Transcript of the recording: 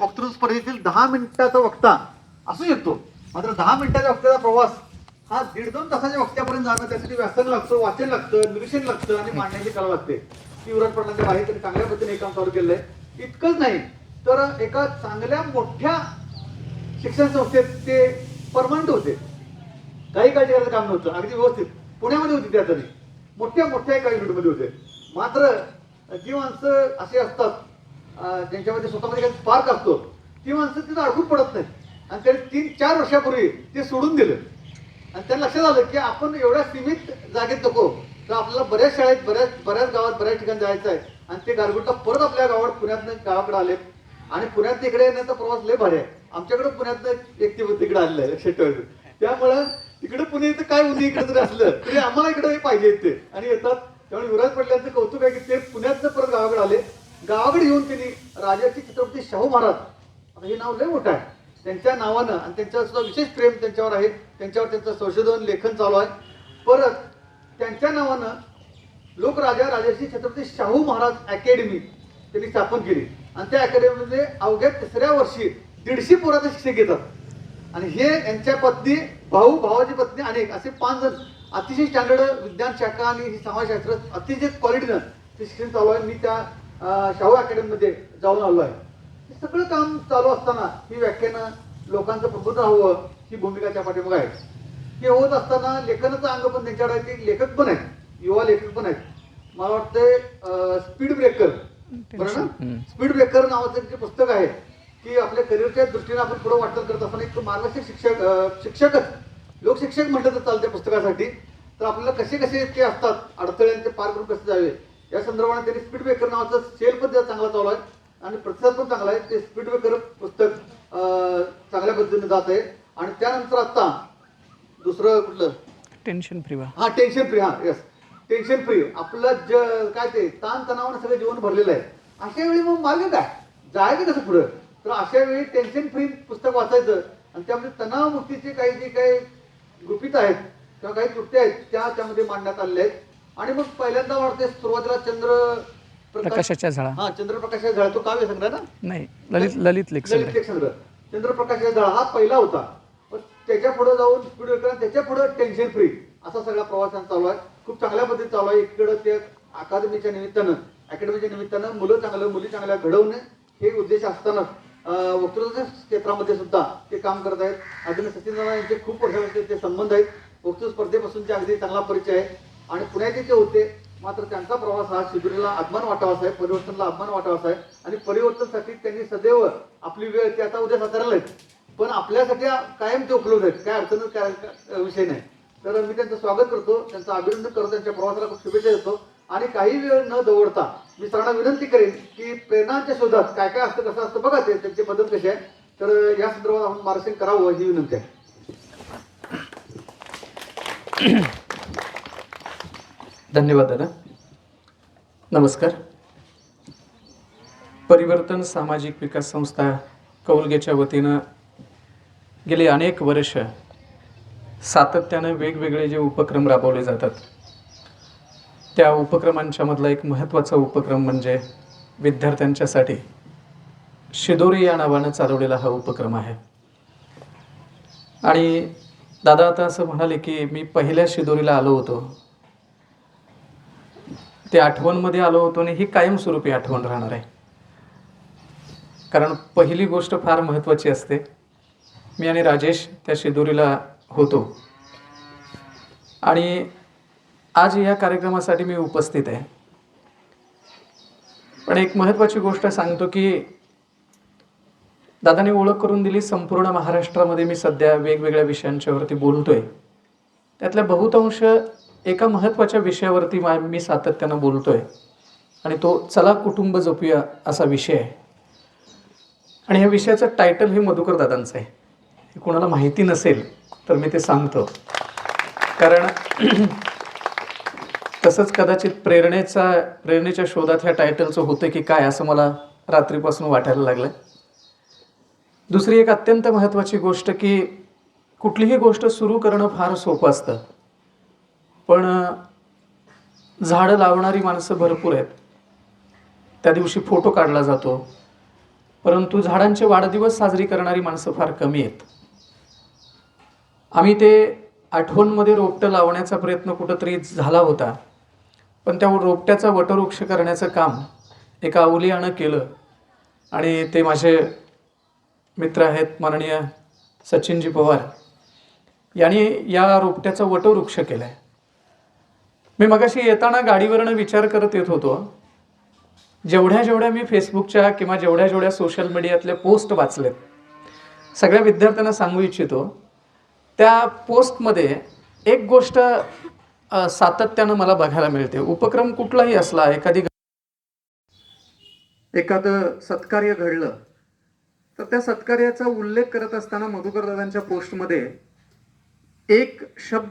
वक्तृत्व स्पर्धेतील दहा मिनिटाचा वक्ता असू शकतो. मात्र दहा मिनिटाच्या वक्त्याचा प्रवास हा दीड दोन तासाच्या वक्त्यापर्यंत जाणं त्यासाठी व्यासन लागतं वाचन लागतं निरीक्षण लागतं आणि मांडण्याची कला लागते. ती युवराज पाटलांच्या बाहेर त्यांनी चांगल्या पद्धतीने हे काम चालू आहे इतकंच नाही तर एका चांगल्या मोठ्या शिक्षण संस्थेत ते परमनंट होते. काही काळजी करायचं काम नव्हतं अगदी व्यवस्थित. पुण्यामध्ये होती त्या तरी मोठ्या मोठ्या एका युनिटमध्ये होते. मात्र जी माणसं अशी असतात त्यांच्यामध्ये स्वतःमध्ये काही पार असतो ती माणसं तिथं अडकून पडत नाहीत. आणि त्यांनी तीन चार वर्षापूर्वी ते सोडून दिलं. आणि त्यांना लक्षात आलं की आपण एवढ्या सीमित जागेत नको तर आपल्याला बऱ्याच शाळेत बऱ्याच बऱ्याच गावात बऱ्याच ठिकाणी जायचं आहे. आणि ते गारगुट्टा परत आपल्या गावात पुण्यातनं गावाकडे आले. आणि पुण्यात इकडे येण्याचा प्रवास लय भारी आहे. आमच्याकडे पुण्यातनं एक ते तिकडे आलेलं आहे लक्षात ठेवायचं. त्यामुळं तिकडे पुणे इथं काय उन्ही इकडे जरी असलं तरी आम्हाला इकडे पाहिजे ते. आणि येतात. त्यामुळे युवराज पाटलांचं कौतुक आहे की ते पुण्यातनं परत गावाकडे आले. गावड येऊन त्यांनी राजाची छत्रपती शाहू महाराज आता हे नाव लय मोठं आहे. त्यांच्या नावानं आणि त्यांचं सुद्धा विशेष प्रेम त्यांच्यावर आहे. त्यांच्यावर त्यांचं संशोधन लेखन चालू आहे. परत त्यांच्या नावानं लोकराजा राजर्षी छत्रपती शाहू महाराज अकॅडमी त्यांनी स्थापन केली. आणि त्या अकॅडमीमध्ये अवघ्या तिसऱ्या वर्षी दीडशे पोराचे शिक्षक घेतात. आणि हे यांच्या पत्नी भाऊ भावाची पत्नी अनेक असे पाच जण. अतिशय स्टँडर्ड विज्ञान शाखा आणि ही समाजशास्त्र अतिशय क्वालिटीनं ते शिक्षण चालू आहे. मी त्या शाहू अकॅडमीमध्ये जाऊन आलो आहे हे सगळं काम चालू असताना ही व्याख्यानं लोकांचं प्रबुद्ध हवं ही भूमिका त्या पाठीमागे आहे. हे होत असताना लेखनाचं अंग पण त्यांच्याकडे आहे ते लेखक पण आहेत युवा लेखक पण आहेत. मला वाटतं स्पीड ब्रेकर बरं ना? स्पीड ब्रेकर नावाचं जे पुस्तक आहे की आपल्या करिअरच्या दृष्टीने आपण पुढे वाटचाल करत असताना एक मार्गदर्शक शिक्षक शिक्षकच लोकशिक्षक म्हटलं तर चालतं त्या पुस्तकासाठी. तर आपल्याला कसे कसे ते असतात अडथळे आणि ते पार करून कसे जावे या संदर्भाने त्यांनी स्पीड ब्रेकर नावाचं सेल पण चांगला चालू आहे. आणि प्रतिसाद पण चांगला आहे. ते स्पीड ब्रेकर पुस्तक चांगल्या पद्धतीने जात आहे. आणि त्यानंतर आता दुसरं कुठलं? टेन्शन फ्री हा टेन्शन फ्री हा यस टेन्शन फ्री आपलं ज काय ते ताण तणावानं सगळं जीवन भरलेलं आहे. अशा वेळी मग मार्ग काय? जायचं कसं पुढं? तर अशा वेळी टेन्शन फ्री पुस्तक वाचायचं. आणि त्यामध्ये तणावमुक्तीचे काही जे काही गुपित आहेत किंवा काही कृत्य आहेत त्या त्यामध्ये मांडण्यात आलेल्या आहेत. आणि मग पहिल्यांदा वाटते सुरुवातीला चंद्र प्रकाशाच्या झळा हा चंद्रप्रकाश झळा तो काव्य संग्रह ना? नाही ललित ललित लेख ललित लेख संग्रह चंद्रप्रकाश झळा हा पहिला होता. पण त्याच्या पुढे जाऊन स्पीड ब्रेकर त्याच्या पुढे टेन्शन फ्री असा सगळा प्रवास चालू आहे. खूप चांगल्या पद्धतीने चालू आहे. इकडं ते अकादमीच्या निमित्तानं अकॅडमीच्या निमित्तानं मुलं चांगलं मुली चांगल्या घडवणे हे उद्देश असताना वक्तृत्वाच्या क्षेत्रामध्ये सुद्धा ते काम करत आहेत. आदरणीय सचिन यांचे खूप वर्षाचे ते संबंध आहेत. वक्तृत्व स्पर्धेपासूनचे अगदी चांगला परिचय आहे. आणि पुण्याचे जे होते मात्र त्यांचा प्रवास हा शिबिरीला अभिमान वाटावासा आहे परिवर्तनला अभिमान वाटावासा आहे आणि परिवर्तनासाठी त्यांनी सदैव आपली वेळ ते आता उद्या साताराला आहेत पण आपल्यासाठी कायम ते उपलब्ध आहेत काय अडचण काय विषय नाही. तर मी त्यांचं स्वागत करतो त्यांचं अभिनंदन करतो त्यांच्या प्रवासाला खूप शुभेच्छा देतो. आणि काही वेळ न दवडता मी सरांना विनंती करेन की प्रेरणांच्या शोधात काय काय असतं कसं असतं बघा ते त्यांची पद्धत कशी आहे. तर या संदर्भात आपण मार्गदर्शन करावं ही विनंती आहे. धन्यवाद दादा. नमस्कार. परिवर्तन सामाजिक विकास संस्था कौलगेच्या वतीनं गेली अनेक वर्ष सातत्यानं वेगवेगळे जे उपक्रम राबवले जातात त्या उपक्रमांच्या मधला एक महत्त्वाचा उपक्रम म्हणजे विद्यार्थ्यांच्यासाठी शिदोरी या नावानं चालवलेला हा उपक्रम आहे. आणि दादा आता असं म्हणाले की मी पहिल्या शिदोरीला आलो होतो. ते आठवणमध्ये आलो होतो आणि ही कायमस्वरूपी आठवण राहणार आहे. कारण पहिली गोष्ट फार महत्त्वाची असते. मी आणि राजेश त्या शिदोरीला होतो. आणि आज या कार्यक्रमासाठी मी उपस्थित आहे. पण एक महत्त्वाची गोष्ट सांगतो की दादाने ओळख करून दिली संपूर्ण महाराष्ट्रामध्ये मी सध्या वेगवेगळ्या विषयांच्यावरती बोलतोय. त्यातल्या बहुतांश एका महत्त्वाच्या विषयावरती मा मी सातत्यानं बोलतोय. आणि तो चला कुटुंब जपूया असा विषय आहे. आणि या विषयाचं टायटल हे मधुकर दादांचं आहे. हे कोणाला माहिती नसेल तर मी ते सांगतो. कारण तसंच कदाचित प्रेरणेचा प्रेरणेच्या शोधात ह्या टायटलचं होतं की काय असं मला रात्रीपासून वाटायला लागलं दुसरी एक अत्यंत महत्त्वाची गोष्ट की कुठलीही गोष्ट सुरू करणं फार सोपं असतं. पण झाडं लावणारी माणसं भरपूर आहेत. त्या दिवशी फोटो काढला जातो. परंतु झाडांचे वाढदिवस साजरी करणारी माणसं फार कमी आहेत. आम्ही ते आठवणमध्ये रोपटं लावण्याचा प्रयत्न कुठंतरी झाला होता. पण त्या रोपट्याचा वटवृक्ष करण्याचं काम एका अवलियानं केलं. आणि ते माझे मित्र आहेत माननीय सचिनजी पवार. यांनी या रोपट्याचा वटवृक्ष केलं आहे मी मगाशी येताना गाडीवरनं विचार करत येत होतो. जेवढ्या जेवढ्या मी फेसबुकच्या किंवा जेवढ्या जेवढ्या सोशल मीडियातल्या पोस्ट वाचलेत सगळ्या विद्यार्थ्यांना सांगू इच्छितो त्या पोस्टमध्ये एक गोष्ट सातत्यानं मला बघायला मिळते. उपक्रम कुठलाही असला एखादी एखादं सत्कार्य घडलं तर त्या सत्कार्याचा उल्लेख करत असताना मधुकर दादांच्या पोस्टमध्ये एक शब्द